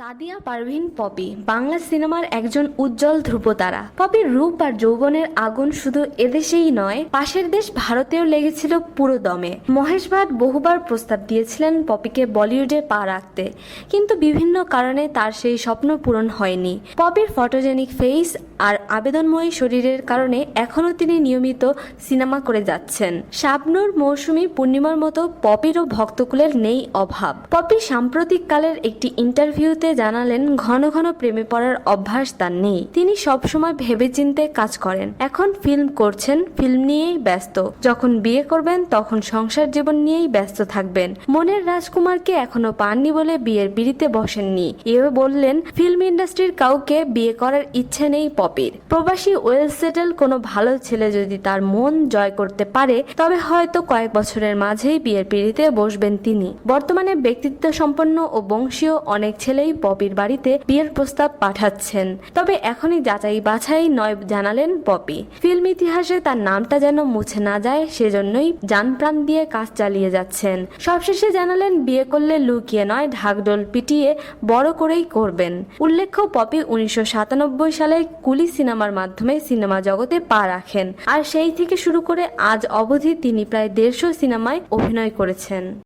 Sadia Parvin poppy, Bangla সিনেমার একজন উজ্জ্বল ধ্রুবতারা। পপির রূপ আর যৌবনের আগুন শুধু এদেশেই নয়, পাশের দেশ ভারতেও লেগেছিল পুরো দমে। মহেশ ভাট বহুবার প্রস্তাব দিয়েছিলেন পপিকে বলিউডে পা রাখতে, কিন্তু বিভিন্ন কারণে তার সেই স্বপ্ন পূরণ হয়নি। পপির ফটোজেনিক ফেস আর আবেদনময়ী শরীরের কারণে এখনও তিনি নিয়মিত সিনেমা করে যাচ্ছেন। শাবনুর মৌসুমী পূর্ণিমার মতো পপিরও ভক্তকুলের নেই অভাব। পপি সাম্প্রতিক কালের একটি ইন্টারভিউতে জানালেন, ঘন ঘন প্রেমে পড়ার অভ্যাস তার নেই। তিনি সবসময় ভেবেচিন্তে কাজ করেন। এখন ফিল্ম করছেন, ফিল্ম নিয়েই ব্যস্ত। যখন বিয়ে করবেন, তখন সংসার জীবন নিয়েই ব্যস্ত থাকবেন। মনের রাজকুমারকে এখনও পাননি বলে বিয়ের বিড়িতে বসেননি। এও বললেন, ফিল্ম ইন্ডাস্ট্রির কাউকে বিয়ে করার ইচ্ছে নেই পপির। প্রবাসী ওয়েল সেটেল কোনো ভালো ছেলে যদি তার মন জয় করতে পারে, তবে হয়তো কয়েক বছরের মাঝেই বিয়ের পিড়িতে বসবেন তিনি। বর্তমানে ব্যক্তিত্ব সম্পন্ন ও বংশীয় অনেক ছেলেই পপির বাড়িতে বিয়ের প্রস্তাব পাঠাচ্ছেন। তবে এখনই যাচাই বাছাই নয় জানালেন পপি ফিল্ম ইতিহাসে তার নামটা যেন মুছে না যায়, সেজন্যই যান প্রাণ দিয়ে কাজ চালিয়ে যাচ্ছেন। সবশেষে জানালেন, বিয়ে করলে লুকিয়ে নয় ঢাকডোল পিটিয়ে বড় করেই করবেন। উল্লেখ্য পপি উনিশশো সাতানব্বই সালে কুলি সিনেমার মাধ্যমে সিনেমা জগতে পা রাখেন। আর সেই থেকে শুরু করে আজ অবধি তিনি প্রায় দেড়শো সিনেমায় অভিনয় করেছেন।